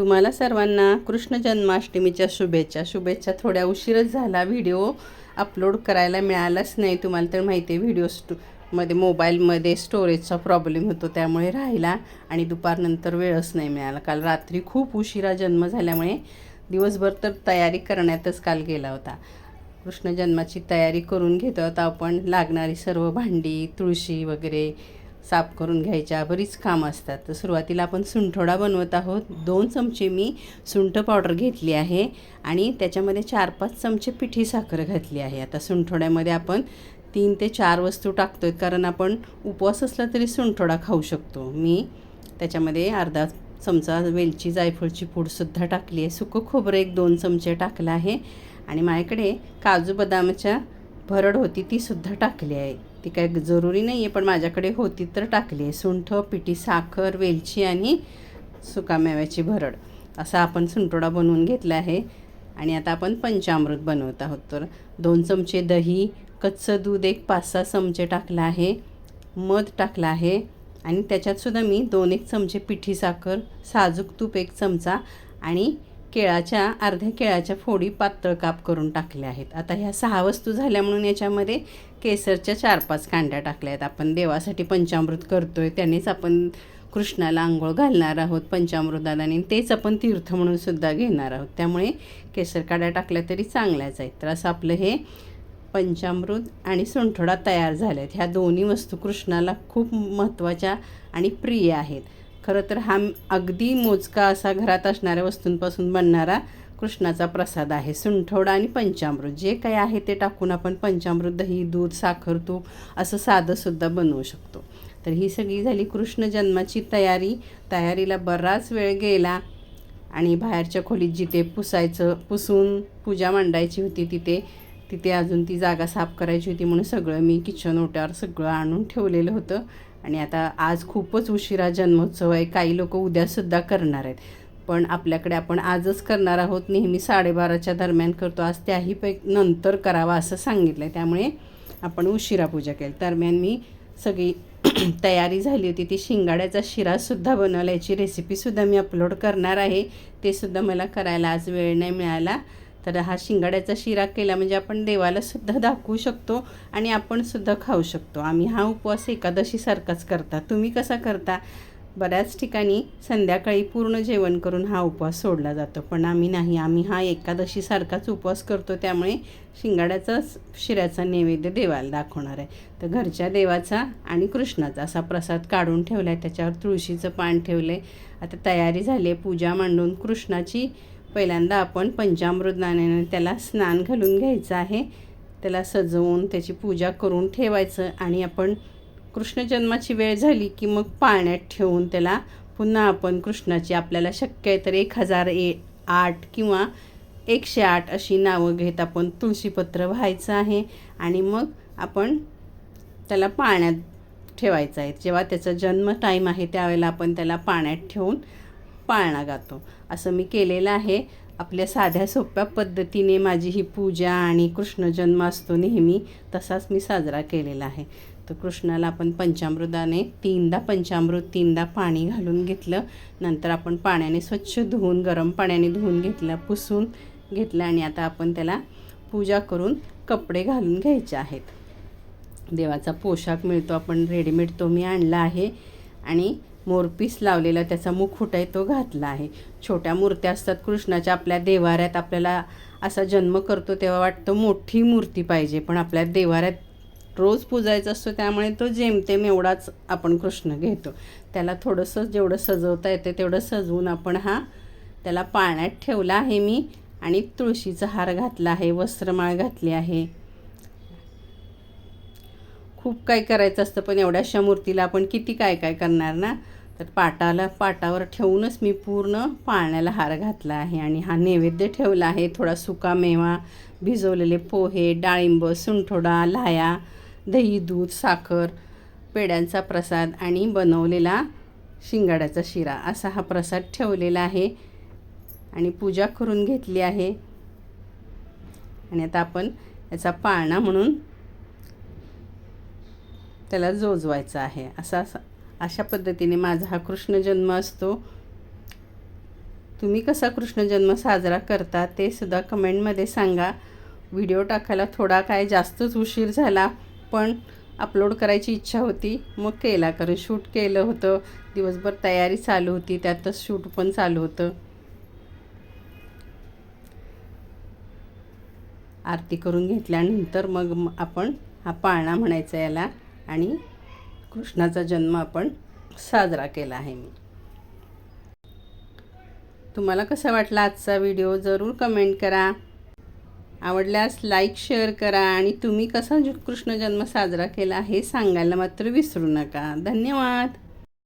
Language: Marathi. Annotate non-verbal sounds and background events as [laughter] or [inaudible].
तुम्हाला सर्वांना कृष्ण जन्माष्टमीच्या शुभेच्छा. शुभेच्छा थोड्या उशीरच झाला व्हिडिओ अपलोड करायला मिळालाच नाही. तुम्हाला तर माहिती आहे व्हिडिओ स्टो मध्ये मोबाईलमध्ये स्टोरेजचा प्रॉब्लेम होतो त्यामुळे राहिला आणि दुपारनंतर वेळच नाही मिळाला. काल रात्री खूप उशिरा जन्म झाल्यामुळे दिवसभर तर तयारी करण्यातच काल गेला होता. कृष्ण जन्माची तयारी करून घेतो आता आपण लागणारी सर्व भांडी तुळशी वगैरे साफ करून घ्यायच्या बरीच कामं असतात. तर सुरुवातीला आपण सुंठोडा बनवत आहोत. दोन चमचे मी सुंठ पावडर घेतली आहे आणि त्याच्यामध्ये चार पाच चमचे पिठी साखर घातली आहे. आता सुंठोड्यामध्ये आपण तीन ते चार वस्तू टाकतो आहे कारण आपण उपवास असला तरी सुंठोडा खाऊ शकतो. मी त्याच्यामध्ये अर्धा चमचा वेलची जायफळची पूडसुद्धा टाकली आहे. सुकं खोबरं एक दोन चमचे टाकलं आहे. आणि माझ्याकडे काजू बदामाच्या भरड होती ती सुद्धा टाकली आहे. ती काय जरुरी नाही आहे पण माझ्याकडे होती तर टाकली आहे. सुंठ पिठी साखर वेलची आणि सुकामेव्याची भरड. असा आपण सुंठोडा बनवून घेतला आहे. आणि आता आपण पंचामृत बनवत आहोत. तर दोन चमचे दही कच्चं दूध एक पाच सहा चमचे टाकलं आहे. मध टाकलं आहे. आणि त्याच्यातसुद्धा मी दोन एक चमचे पिठी साखर साजूक तूप एक चमचा आणि केळाच्या अर्ध्या केळाच्या फोडी पातळ काप करून टाकल्या आहेत. आता ह्या सहा वस्तू झाल्या म्हणून याच्यामध्ये केसरच्या चार पाच कांड्या टाकल्या आहेत. आपण देवासाठी पंचामृत करतो आहे त्यानेच आपण कृष्णाला आंघोळ घालणार आहोत पंचामृताला आणि तेच आपण तीर्थ म्हणून सुद्धा घेणार आहोत. त्यामुळे केसर काड्या टाकल्या तरी चांगल्याच आहेत. तर असं आपलं हे पंचामृत आणि सोंठोडा तयार झाल्या आहेत ह्या दोन्ही वस्तू कृष्णाला खूप महत्त्वाच्या आणि प्रिय आहेत. खरं तर हा अगदी मोजका असा घरात असणाऱ्या वस्तूंपासून बनणारा कृष्णाचा प्रसाद आहे. सुंठोडा आणि पंचामृत. जे काही आहे ते टाकून आपण पंचामृत दही दूध साखर तूप असं साधंसुद्धा बनवू शकतो. तर ही सगळी झाली कृष्ण जन्माची तयारी. तयारीला बराच वेळ गेला आणि बाहेरच्या खोलीत जिथे पुसायचं पुसून पूजा मांडायची होती तिथे तिथे अजून ती जागा साफ करायची होती म्हणून सगळं मी किचन ओट्यावर सगळं आणून ठेवलेलं होतं. आणि आता आज खूपच उशिरा जन्मोत्सव आहे. काही लोक उद्यासुद्धा करणार आहेत. पण आपल्याकडे आपण आजच करणार आहोत. नेहमी साडेबाराच्या दरम्यान करतो. आज त्याही पै नंतर करावा असं सांगितलं आहे त्यामुळे आपण उशिरा पूजा केली. दरम्यान मी सगळी [clears throat] तयारी झाली होती. ती शिंगाड्याचा शिरासुद्धा बनवला. याची रेसिपीसुद्धा मी अपलोड करणार आहे. ते सुद्धा मला करायला आज वेळ नाही मिळाला. तर हा शिंगाड्याचा शिरा केला म्हणजे आपण देवालासुद्धा दाखवू शकतो आणि आपण सुद्धा खाऊ शकतो. आम्ही हा उपवास एकादशीसारखाच करता. तुम्ही कसा करता? बऱ्याच ठिकाणी संध्याकाळी पूर्ण जेवण करून हा उपवास सोडला जातो. पण आम्ही नाही. आम्ही हा एकादशीसारखाच उपवास करतो. त्यामुळे शिंगाड्याचाच शिऱ्याचा नैवेद्य देवाला दाखवणार आहे. तर घरच्या देवाचा आणि कृष्णाचा असा प्रसाद काढून ठेवला आहे त्याच्यावर तुळशीचं पान ठेवलं आहे आता तयारी झाली आहे. पूजा मांडून कृष्णाची पहिल्यांदा आपण पंचामृत नाण्याने त्याला स्नान घालून घ्यायचं आहे. त्याला सजवून त्याची पूजा करून ठेवायचं आणि आपण कृष्ण जन्माची वेळ झाली की मग पाण्यात ठेवून त्याला पुन्हा आपण कृष्णाची आपल्याला शक्य आहे तर एक हजार ए आठ किंवा एकशे आठ अशी नावं घेत आपण तुळशीपत्र व्हायचं आहे आणि मग आपण त्याला पाण्यात ठेवायचं आहे. जेव्हा त्याचा जन्म टाईम आहे त्यावेळेला आपण त्याला पाण्यात ठेवून पाळणा गातो. असं मी केलेलं आहे. आपल्या साध्या सोप्या पद्धतीने माझी ही पूजा आणि कृष्ण जन्म असतो नेहमी तसाच मी साजरा केलेला आहे. तर कृष्णाला आपण पंचामृताने तीनदा पंचामृत तीनदा पाणी घालून घेतलं. नंतर आपण पाण्याने स्वच्छ धुवून गरम पाण्याने धुवून घेतलं पुसून घेतलं आणि आता आपण त्याला पूजा करून कपडे घालून घ्यायचे आहेत. देवाचा पोशाख मिळतो आपण रेडीमेड तो मी आणला आहे. आणि मोरपीस लावलेला त्याचा मुखुट आहे तो घातला आहे. छोट्या मूर्त्या असतात कृष्णाच्या आपल्या देवाऱ्यात आपल्याला असा जन्म करतो तेव्हा वाटतं मोठी मूर्ती पाहिजे. पण आपल्या देवाऱ्यात रोज पूजायचा असतो त्यामुळे तो जेमतेम एवढाच आपण कृष्ण घेतो. त्याला थोडंसं जेवढं सजवता येते तेवढं सजवून आपण हा त्याला पाण्यात ठेवला आहे मी. आणि तुळशीचा हार घातला आहे वस्त्रमाळ घातली आहे. खूप काय करायचं असतं पण एवढ्याशा मूर्तीला आपण किती काय काय करणार ना? तर पाटाला पाटावर ठेवूनच मी पूर्ण पाळण्याला हार घातला आहे आणि हा नैवेद्य ठेवला आहे. थोडा सुका मेवा भिजवलेले पोहे डाळिंब सुंठोडा लाया दही दूध साखर पेड्यांचा प्रसाद आणि बनवलेला शिंगाड्याचा शिरा असा हा प्रसाद ठेवलेला आहे आणि पूजा करून घेतली आहे. आणि आता आपण याचा पाळणा म्हणून त्याला जोजवायचा आहे. असा अशा पद्धतीने माझा हा कृष्ण जन्म असतो. तुम्ही कसा कृष्णजन्म साजरा करता ते सुद्धा कमेंटमध्ये सांगा. व्हिडिओ टाकायला थोडा काय जास्तच उशीर झाला पण अपलोड करायची इच्छा होती. मग केला कारण शूट केलं होतं. दिवसभर तयारी चालू होती त्यातच शूट पण चालू होतं. आरती करून घेतल्यानंतर मग आपण हा पाळणा म्हणायचा याला. आणि कृष्णाचा जन्म आपण साजरा केला आहे मी. तुम्हाला कसा वाटला आजचा व्हिडिओ जरूर कमेंट करा. आवडल्यास लाईक शेअर करा आणि तुम्ही कसा कृष्ण जन्म साजरा केला हे सांगायला मात्र विसरू नका. धन्यवाद.